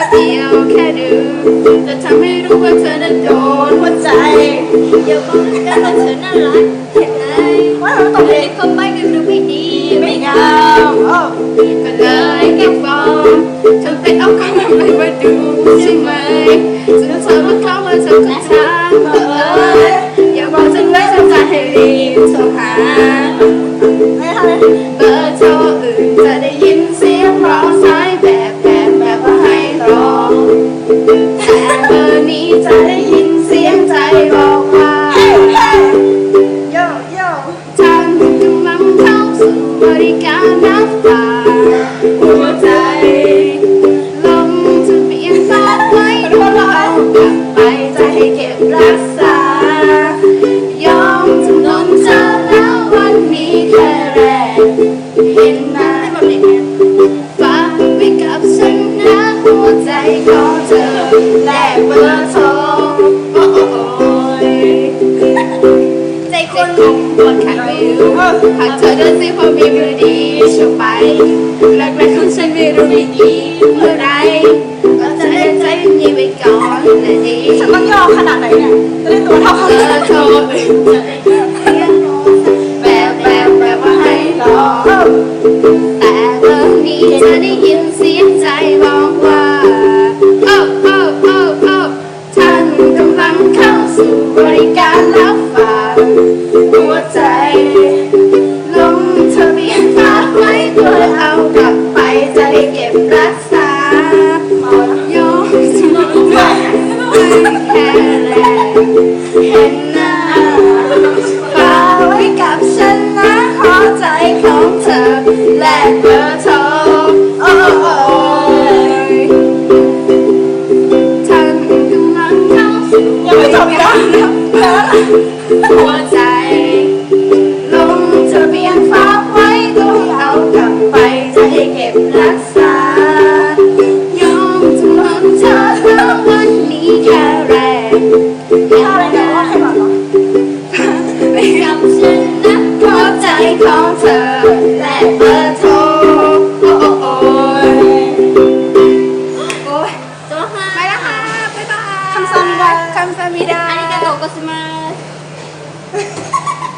ก็แค่ดื้อจะทำให้รู้ว่าเธอนั้นโดนหัวใจเดี๋ยวบอกกันว่าเธอน่ารักแค่ไหนว่าเราต้องแต่เห็นที่เข้าไปก็ดูไม่ดีไม่งามก็เลยแค่บอกทำเป็นเอาความไปมาดูใช่ไหมจะเธอมาเข้ามาเธอก็ถามเอออย่าบอกฉันไว้ฉันจะให้รีบโทรหา ริการนับตาหัวใจลงทะเบียนฝากไว้รอเอากลับไปจะให้เก็บรักษา ยอมจำนนเธอแล้ววันนี้แค่แรก เห็นหน้าฝากไว้กับฉันนะหัวใจของเธอแลกเบอร์โทร sing home, what can we ธอเ told her sing for me, beauty, she'll buy. Like my conscience, we don't need จะเล่นใจนี้ไปก่อนนะดิฉันต้องยอมขนาดไหนเนี่ย จะได้ตัวเท่าเขาเออโทรแบบแบบแบบว่าให้รอ แต่ตอนนี้จะได้ยินเสียใจบอกว่าโอ้โอ้โอ้โอ้ท่านกำลังเข้าสู่บริการรับ ช่วยเอากลับไปจะได้เก็บรักษาหมอนยกสมแค่แลเห็นหน้าฝากไว้กับฉันนะขอใจของเธอและ ชื่อและพร้อใจของเธอ และเบอร์โทรโอ้โอ้โอ้ยสวัสดีค่ะไปแล้วค่ะบ๊ายบายคำซัมวะคำซามิดาอาริกาโตโกซิมั